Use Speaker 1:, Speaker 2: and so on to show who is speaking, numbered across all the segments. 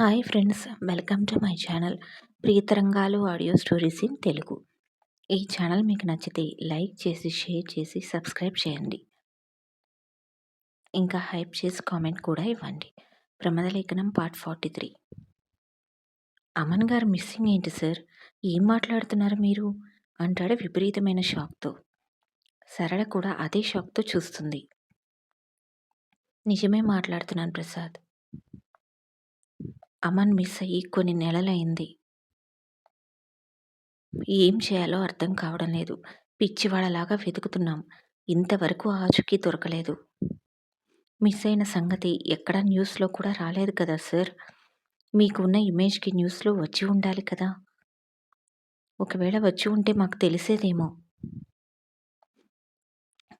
Speaker 1: Hi friends welcome to my channel Priyatarangalu audio stories in Telugu. ఈ channel మీకు నచ్చితే like చేసి share చేసి సబ్స్క్రైబ్ చేయండి. ఇంకా హైప్ చేసి కామెంట్ కూడా ఇవ్వండి. ప్రమదలేఖనం పార్ట్ ఫార్టీ త్రీ. అమన్ గారు మిస్సింగ్ ఏంటి సార్? ఏం మాట్లాడుతున్నారు మీరు? అంటాడు విపరీతమైన షాక్తో. సరళ కూడా అదే షాక్తో చూస్తుంది. నిజమే మాట్లాడుతున్నాను ప్రసాద్. అమన్ మిస్ అయ్యి కొన్ని నెలలైంది. ఏం చేయాలో అర్థం కావడం లేదు. పిచ్చివాడలాగా వెతుకుతున్నాం. ఇంతవరకు ఆచుకి దొరకలేదు. మిస్ అయిన సంగతి ఎక్కడ న్యూస్లో కూడా రాలేదు కదా సార్? మీకున్న ఇమేజ్కి న్యూస్లో వచ్చి ఉండాలి కదా? ఒకవేళ వచ్చి ఉంటే మాకు తెలిసేదేమో.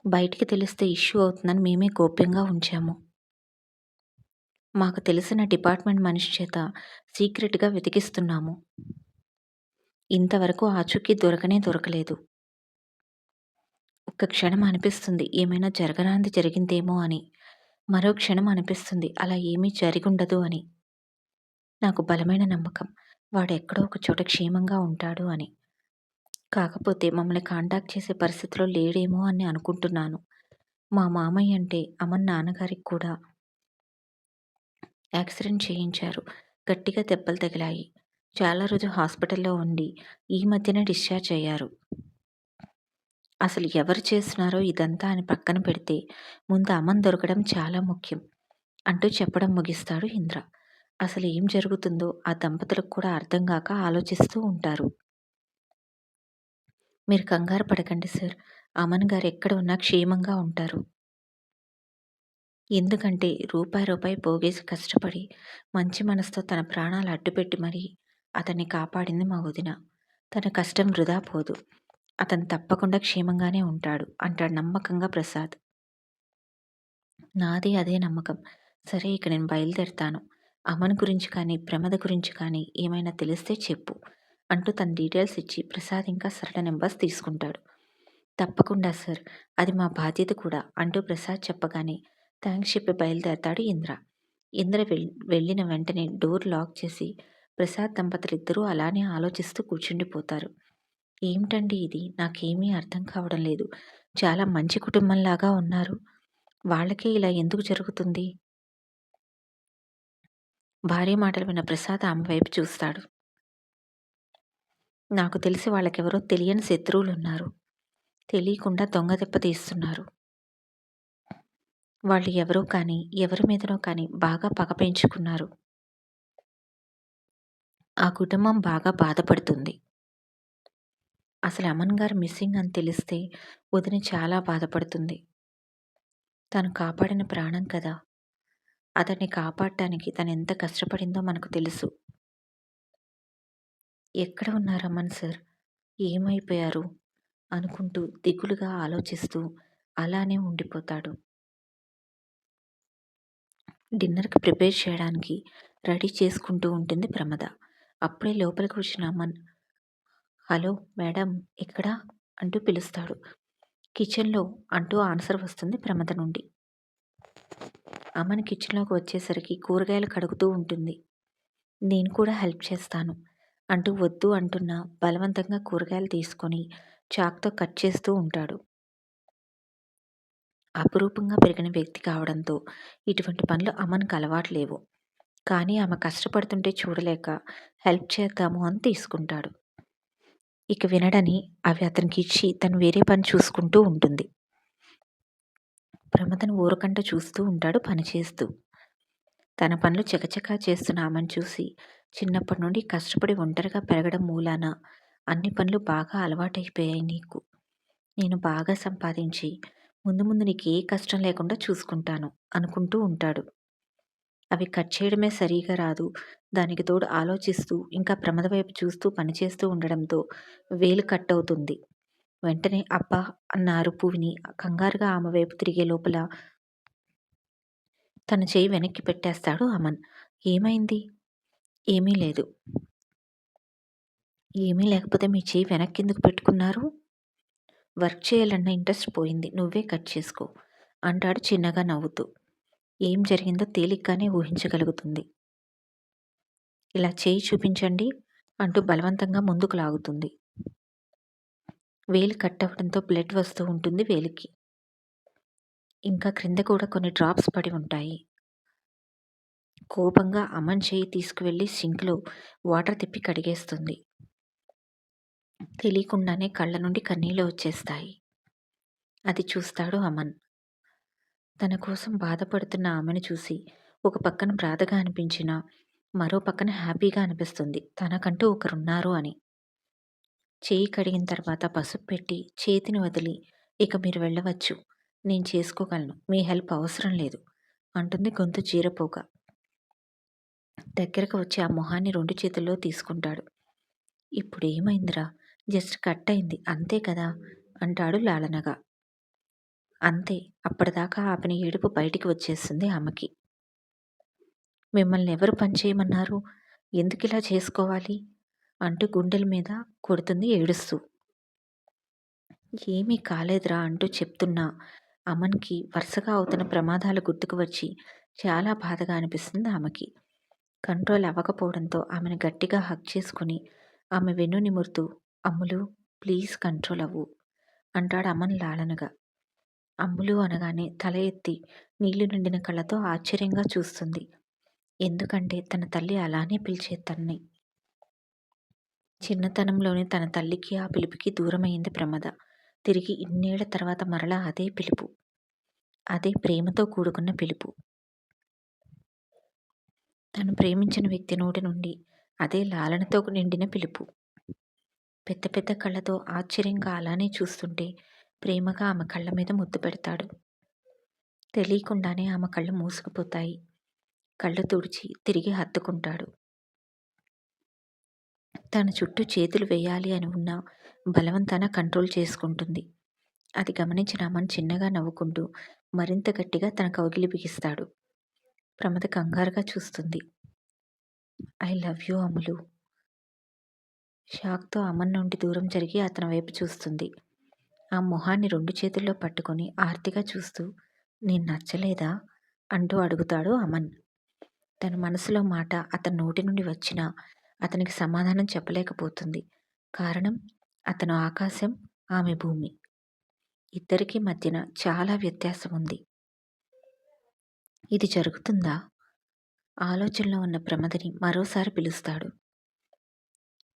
Speaker 1: బయటికి తెలిస్తే ఇష్యూ అవుతుందని మేమే గోప్యంగా ఉంచాము. మాకు తెలిసిన డిపార్ట్మెంట్ మనిషి చేత సీక్రెట్గా వెతికిస్తున్నాము. ఇంతవరకు ఆచూకీ దొరకనే దొరకలేదు. ఒక్క క్షణం అనిపిస్తుంది ఏమైనా జరగరాంది జరిగిందేమో అని. మరో క్షణం అనిపిస్తుంది అలా ఏమీ జరిగుండదు అని. నాకు బలమైన నమ్మకం వాడు ఎక్కడో ఒక చోట క్షేమంగా ఉంటాడు అని. కాకపోతే మమ్మల్ని కాంటాక్ట్ చేసే పరిస్థితిలో లేడేమో అని అనుకుంటున్నాను. మా మామయ్య అంటే అమ్మ నాన్నగారికి కూడా యాక్సిడెంట్ చేయించారు. గట్టిగా దెబ్బలు తగిలాయి. చాలా రోజు హాస్పిటల్లో ఉండి ఈ మధ్యనే డిశ్చార్జ్ అయ్యారు. అసలు ఎవరు చేస్తున్నారో ఇదంతా అని పక్కన పెడితే ముందు అమన్ దొరకడం చాలా ముఖ్యం అంటూ చెప్పడం ముగిస్తాడు ఇంద్ర. అసలు ఏం జరుగుతుందో ఆ దంపతులకు కూడా అర్థం కాక ఆలోచిస్తూ ఉంటారు. మీరు కంగారు పడకండి సార్. అమన్ గారు ఎక్కడ ఉన్నా క్షేమంగా ఉంటారు. ఎందుకంటే రూపాయి రూపాయి పోగేసి కష్టపడి మంచి మనసుతో తన ప్రాణాలు అడ్డుపెట్టి మరీ అతన్ని కాపాడింది మా వదిన. తన కష్టం వృధా పోదు. అతను తప్పకుండా క్షేమంగానే ఉంటాడు అంటాడు నమ్మకంగా ప్రసాద్. నాది అదే నమ్మకం. సరే ఇక నేను బయలుదేరుతాను. అమన్ గురించి కానీ ప్రమద గురించి కానీ ఏమైనా తెలిస్తే చెప్పు అంటూ తన డీటెయిల్స్ ఇచ్చి ప్రసాద్ ఇంకా సరళ నెంబర్స్ తీసుకుంటాడు. తప్పకుండా సార్ అది మా బాధ్యత కూడా అంటూ ప్రసాద్ చెప్పగానే థ్యాంక్స్ చెప్పి బయలుదేరతాడు ఇంద్ర. ఇంద్ర వెళ్ళిన వెంటనే డోర్ లాక్ చేసి ప్రసాద్ దంపతులిద్దరూ అలానే ఆలోచిస్తూ కూర్చుండిపోతారు. ఏమిటండి ఇది? నాకేమీ అర్థం కావడం లేదు. చాలా మంచి కుటుంబంలాగా ఉన్నారు. వాళ్ళకే ఇలా ఎందుకు జరుగుతుంది భార్య మాటలు విన్న ప్రసాద్ ఆమె వైపు చూస్తాడు. నాకు తెలిసి వాళ్ళకెవరో తెలియని శత్రువులు ఉన్నారు తెలియకుండా దొంగ దెబ్బ తీస్తున్నారు. వాళ్ళు ఎవరో కానీ ఎవరి మీదనో కానీ బాగా పగ పెంచుకున్నారు. ఆ కుటుంబం బాగా బాధపడుతుంది. అసలు అమన్ గారు మిస్సింగ్ అని తెలిస్తే వదిన చాలా బాధపడుతుంది. తను కాపాడిన ప్రాణం కదా. అతన్ని కాపాడటానికి తను ఎంత కష్టపడిందో మనకు తెలుసు. ఎక్కడ ఉన్నారు అమన్ సార్? ఏమైపోయారు? అనుకుంటూ దిగులుగా ఆలోచిస్తూ అలానే ఉండిపోతాడు. డిన్నర్కి ప్రిపేర్ చేయడానికి రెడీ చేసుకుంటూ ఉంటుంది ప్రమద. అప్పుడే లోపలికి వచ్చిన అమన్ హలో మేడం ఎక్కడా? అంటూ పిలుస్తాడు. కిచెన్లో అంటూ ఆన్సర్ వస్తుంది ప్రమద నుండి. అమన్ కిచెన్లోకి వచ్చేసరికి కూరగాయలు కడుగుతూ ఉంటుంది. నేను కూడా హెల్ప్ చేస్తాను అంటూ వద్దు అంటున్న బలవంతంగా కూరగాయలు తీసుకొని చాక్తో కట్ చేస్తూ ఉంటాడు. అపురూపంగా పెరిగిన వ్యక్తి కావడంతో ఇటువంటి పనులు అమ్మనికి అలవాటు లేవు. కానీ ఆమె కష్టపడుతుంటే చూడలేక హెల్ప్ చేద్దాము అని తీసుకుంటాడు. ఇక వినడని అవి అతనికి ఇచ్చి తను వేరే పని చూసుకుంటూ ఉంటుంది. ప్రమదను ఊరకంట చూస్తూ ఉంటాడు పనిచేస్తూ తన పనులు చకచకా చేస్తున్న ఆమెను చూసి చిన్నప్పటి నుండి కష్టపడి ఒంటరిగా పెరగడం మూలాన అన్ని పనులు బాగా అలవాటైపోయాయి నీకు. నేను బాగా సంపాదించి ముందు ముందు నీకు ఏ కష్టం లేకుండా చూసుకుంటాను అనుకుంటూ ఉంటాడు. అవి కట్ చేయడమే సరిగా రాదు. దానికి తోడు ఆలోచిస్తూ ఇంకా ప్రమద వైపు చూస్తూ పనిచేస్తూ ఉండడంతో వేలు కట్ అవుతుంది వెంటనే అబ్బా అన్నారు పువ్విని కంగారుగా ఆమె వైపు తిరిగే లోపల. తన చేయి వెనక్కి పెట్టేస్తాడు అమన్. ఏమైంది? ఏమీ లేదు. ఏమీ లేకపోతే మీ చేయి వెనక్కి ఎందుకు పెట్టుకున్నారు? వర్క్ చేయాలన్న ఇంట్రెస్ట్ పోయింది. నువ్వే కట్ చేసుకో అంటాడు చిన్నగా నవ్వుతూ. ఏం జరిగిందో తేలిగ్గానే ఊహించగలుగుతుంది. ఇలా చేయి చూపించండి అంటూ బలవంతంగా ముందుకు లాగుతుంది. వేలు కట్ అవ్వడంతో బ్లడ్ వస్తూ ఉంటుంది వేలికి. ఇంకా క్రింద కూడా కొన్ని డ్రాప్స్ పడి ఉంటాయి. కోపంగా అమన్ చేయి తీసుకువెళ్ళి సింక్లో వాటర్ తిప్పి కడిగేస్తుంది. తెలియకుండానే కళ్ళ నుండి కన్నీళ్ళు వచ్చేస్తాయి. అది చూస్తాడు అమన్. తన కోసం బాధపడుతున్న ఆమెను చూసి ఒక పక్కన బాధగా అనిపించిన మరో పక్కన హ్యాపీగా అనిపిస్తుంది. తనకంటూ ఒకరున్నారు అని. చేయి కడిగిన తర్వాత పసుపు పెట్టి చేతిని వదిలి ఇక మీరు వెళ్ళవచ్చు. నేను చేసుకోగలను. మీ హెల్ప్ అవసరం లేదు అంటుంది గొంతు చీరపోక. దగ్గరకు వచ్చి ఆ మొహాన్ని రెండు చేతుల్లో తీసుకుంటాడు. ఇప్పుడు ఏమైందిరా జస్ట్ కట్ అయింది అంతే కదా? అంటాడు లాలనగా. అంతే. అప్పటిదాకా ఆపిన ఏడుపు బయటికి వచ్చేస్తుంది ఆమెకి. మిమ్మల్ని ఎవరు పనిచేయమన్నారు ఎందుకు ఇలా చేసుకోవాలి? అంటూ గుండెల మీద కొడుతుంది ఏడుస్తూ. ఏమీ కాలేదురా అంటూ చెప్తున్నా. అమన్కి వరుసగా అవుతున్న ప్రమాదాలు గుర్తుకు వచ్చి చాలా బాధగా అనిపిస్తుంది ఆమెకి. కంట్రోల్ అవ్వకపోవడంతో ఆమెను గట్టిగా హక్ చేసుకుని ఆమె వెన్ను నిమురుతూ అమ్ములు ప్లీజ్ కంట్రోల్ అవ్వు అంటాడు అమన్ లాలనగా. అమ్ములు అనగానే తల ఎత్తి నీళ్ళు నిండిన కళ్ళతో ఆశ్చర్యంగా చూస్తుంది. ఎందుకంటే తన తల్లి అలానే పిలిచే తన్ని. చిన్నతనంలోనే తన తల్లికి ఆ పిలుపుకి దూరమైంది ప్రమద. తిరిగి ఇన్నేళ్ళ తర్వాత మరలా అదే పిలుపు. అదే ప్రేమతో కూడుకున్న పిలుపు. తను ప్రేమించిన వ్యక్తి నోటి నుండి అదే లాలనతో నిండిన పిలుపు. పెద్ద పెద్ద కళ్ళతో ఆశ్చర్యంగా అలానే చూస్తుంటే ప్రేమగా ఆమె కళ్ళ మీద ముద్దు పెడతాడు. తెలియకుండానే ఆమె కళ్ళు మూసుకుపోతాయి. కళ్ళు తుడిచి తిరిగి హత్తుకుంటాడు. తన చుట్టూ చేతులు వేయాలి అని ఉన్న బలవంతాన కంట్రోల్ చేసుకుంటుంది. అది గమనించిన అమన్ చిన్నగా నవ్వుకుంటూ మరింత గట్టిగా తన కౌగిలి బిగిస్తాడు. ప్రమద కంగారుగా చూస్తుంది. ఐ లవ్ యూ అమలు. షాక్తో అమన్ నుండి దూరం జరిగి అతని వైపు చూస్తుంది. ఆ మొహాన్ని రెండు చేతుల్లో పట్టుకొని ఆర్తిగా చూస్తూ నేను నచ్చలేదా? అంటూ అడుగుతాడు అమన్. తన మనసులో మాట అతని నోటి నుండి వచ్చినా అతనికి సమాధానం చెప్పలేకపోతుంది. కారణం అతను ఆకాశం ఆమె భూమి. ఇద్దరికీ మధ్యన చాలా వ్యత్యాసం ఉంది. ఇది జరుగుతుందా? ఆలోచనలో ఉన్న ప్రమదని మరోసారి పిలుస్తాడు.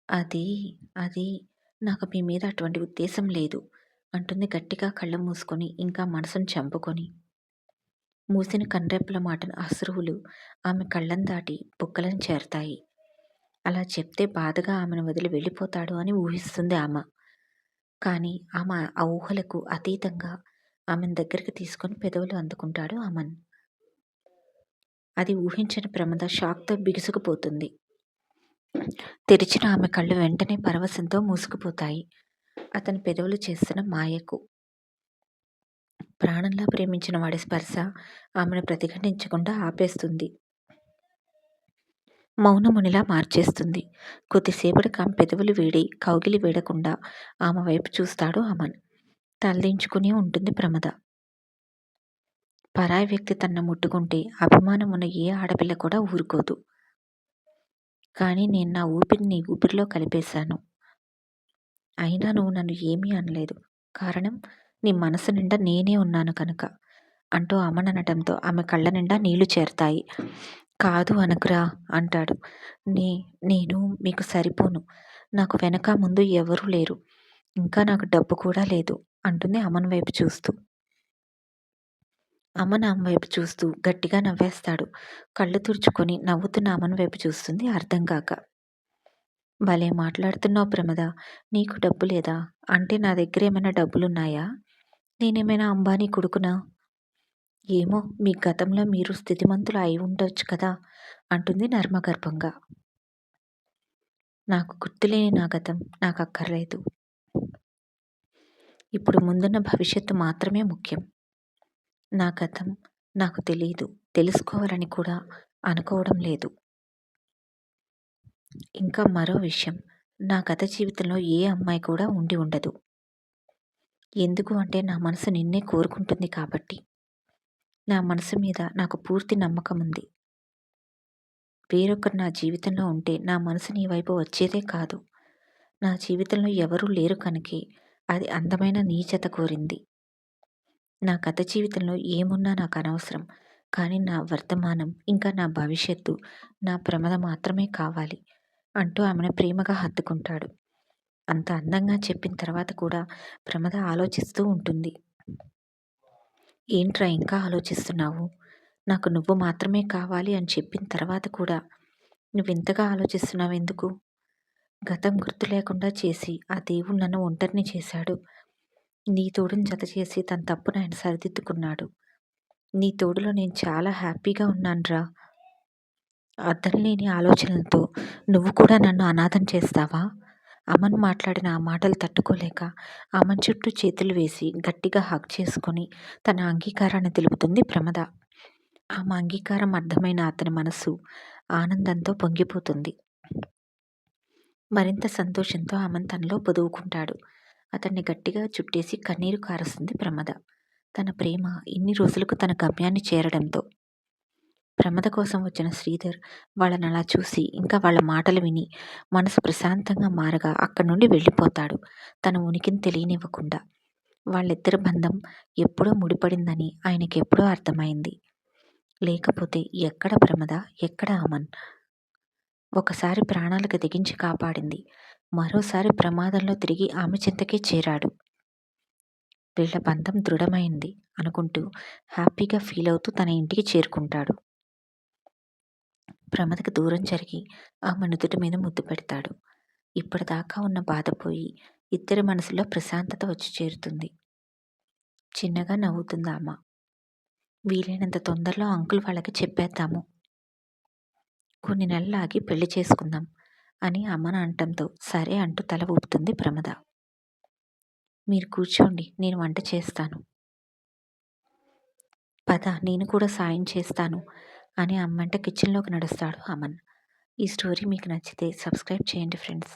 Speaker 1: అది అది నాకు మీ మీద అటువంటి ఉద్దేశం లేదు అంటుంది గట్టిగా కళ్ళు మూసుకొని ఇంకా మనసును చంపుకొని. మూసిన కన్రెప్పల మాటను అశ్రువులు ఆమె కళ్ళను దాటి బుక్కలను చేరతాయి. అలా చెప్తే బాధగా ఆమెను వదిలి వెళ్ళిపోతాడు అని ఊహిస్తుంది ఆమె. కానీ ఆమె ఆ ఊహలకు అతీతంగా ఆమెను దగ్గరికి తీసుకొని పెదవులు అందుకుంటాడు అమన్. అది ఊహించిన ప్రమద షాక్తో బిగుసుకుపోతుంది. తెరిచిన ఆమె కళ్ళు వెంటనే పరవశంతో మూసుకుపోతాయి. అతని పెదవులు చేస్తున్న మాయకు. ప్రాణంలా ప్రేమించిన వాడి స్పర్శ ఆమెను ప్రతిఘటించకుండా ఆపేస్తుంది. మౌనమునిలా మార్చేస్తుంది. కొద్దిసేపటికి ఆమె పెదవులు వేడి కౌగిలి వేడకుండా ఆమె వైపు చూస్తాడు అమన్. తలదించుకుని ఉంటుంది ప్రమద. పరాయి వ్యక్తి తన ముట్టుకుంటే అభిమానం ఉన్న ఏ ఆడపిల్ల కూడా ఊరుకోదు. కానీ నేను నా ఊపిరిని ఊపిరిలో కలిపేశాను. అయినా నువ్వు నన్ను ఏమీ అనలేదు. కారణం నీ మనసు నిండా నేనే ఉన్నాను కనుక. అంటూ అమన్ ఆమె కళ్ళ నిండా నీళ్ళు చేరతాయి. కాదు అనకురా అంటాడు. నే నేను మీకు సరిపోను. నాకు వెనక ముందు ఎవరూ లేరు. ఇంకా నాకు డబ్బు కూడా లేదు అంటుంది అమన్ వైపు చూస్తూ. అమ్మ నా వైపు చూస్తూ గట్టిగా నవ్వేస్తాడు. కళ్ళు తుడుచుకొని నవ్వుతున్న అమ్మని వైపు చూస్తుంది అర్థం కాక. భలే మాట్లాడుతున్నావు ప్రమద నీకు డబ్బు లేదా? అంటే నా దగ్గర ఏమైనా డబ్బులున్నాయా? నేనేమైనా అంబానీ కొడుకునా? ఏమో మీ గతంలో మీరు స్థితిమంతులు అయి ఉండొచ్చు కదా అంటుంది నర్మగర్భంగా నాకు గుర్తులేని నా గతం నాకు అక్కర్లేదు. ఇప్పుడు ముందున్న భవిష్యత్తు మాత్రమే ముఖ్యం. నా గతం నాకు తెలియదు తెలుసుకోవాలని కూడా అనుకోవడం లేదు. ఇంకా మరో విషయం. నా గత జీవితంలో ఏ అమ్మాయి కూడా ఉండి ఉండదు. ఎందుకు అంటే నా మనసు నిన్నే కోరుకుంటుంది కాబట్టి. నా మనసు మీద నాకు పూర్తి నమ్మకం ఉంది. వేరొకరు నా జీవితంలో ఉంటే నా మనసు నీ వైపు వచ్చేదే కాదు. నా జీవితంలో ఎవరూ లేరు కనుకే అది అందమైన నీచత కోరింది. నా గత జీవితంలో ఏమున్నా నాకు అనవసరం. కానీ నా వర్తమానం ఇంకా నా భవిష్యత్తు నా ప్రమద మాత్రమే కావాలి అంటూ ఆమెను ప్రేమగా హత్తుకుంటాడు. అంత అందంగా చెప్పిన తర్వాత కూడా ప్రమద ఆలోచిస్తూ ఉంటుంది. ఏంట్రా ఇంకా ఆలోచిస్తున్నావు? నాకు నువ్వు మాత్రమే కావాలి అని చెప్పిన తర్వాత కూడా నువ్వు ఇంతగా ఆలోచిస్తున్నావు? ఎందుకు? గతం గుర్తు లేకుండా చేసి ఆ దేవుడు నన్ను ఒంటరిని చేశాడు. నీ తోడుని జత చేసి తన తప్పును ఆయన సరిదిద్దుకున్నాడు. నీ తోడులో నేను చాలా హ్యాపీగా ఉన్నానురా. అర్థం లేని ఆలోచనలతో నువ్వు కూడా నన్ను అనాథం చేస్తావా? అమన్ మాట్లాడిన ఆ మాటలు తట్టుకోలేక అమన్ చుట్టూ చేతులు వేసి గట్టిగా హక్ చేసుకొని తన అంగీకారాన్ని తెలుపుతుంది ప్రమద. ఆమె అంగీకారం అర్థమైన అతని మనసు ఆనందంతో పొంగిపోతుంది. మరింత సంతోషంతో అమన్ తనలో పొదువుకుంటాడు. అతన్ని గట్టిగా చుట్టేసి కన్నీరు కారుస్తుంది ప్రమద. తన ప్రేమ ఇన్ని రోజులకు తన గమ్యాన్ని చేరడంతో. ప్రమద కోసం వచ్చిన శ్రీధర్ వాళ్ళని అలా చూసి ఇంకా వాళ్ళ మాటలు విని మనసు ప్రశాంతంగా మారగా అక్కడి నుండి వెళ్ళిపోతాడు. తన ఉనికిని తెలియనివ్వకుండా. వాళ్ళిద్దరి బంధం ఎప్పుడో ముడిపడిందని ఆయనకి ఎప్పుడో అర్థమైంది. లేకపోతే ఎక్కడ ప్రమద ఎక్కడ అమన్? ఒకసారి ప్రాణాలకు తెగించి కాపాడింది. మరోసారి ప్రమాదంలో తిరిగి ఆమె చింతకే చేరాడు. వీళ్ళ బంధం దృఢమైంది అనుకుంటూ హ్యాపీగా ఫీల్ అవుతూ తన ఇంటికి చేరుకుంటాడు. ప్రమదకి దూరం జరిగి ఆమె నుదుటి మీద ముద్దు పెడతాడు. ఇప్పటిదాకా ఉన్న బాధ పోయి ఇద్దరి మనసులో ప్రశాంతత వచ్చి చేరుతుంది. చిన్నగా నవ్వుతుంది అమ్మ వీలైనంత తొందరలో అంకుల్ వాళ్ళకి చెప్పేద్దాము. కొన్ని నెలలు ఆగి పెళ్ళి చేసుకుందాం. అని అమ్మన అంటంతో సరే అంటూ తల ఊపుతుంది ప్రమద. మీరు కూర్చోండి నేను వంట చేస్తాను. పద నేను కూడా సాయం చేస్తాను అని అమ్మంట కిచెన్లోకి నడుస్తాడు అమన్. ఈ స్టోరీ మీకు నచ్చితే సబ్స్క్రైబ్ చేయండి ఫ్రెండ్స్.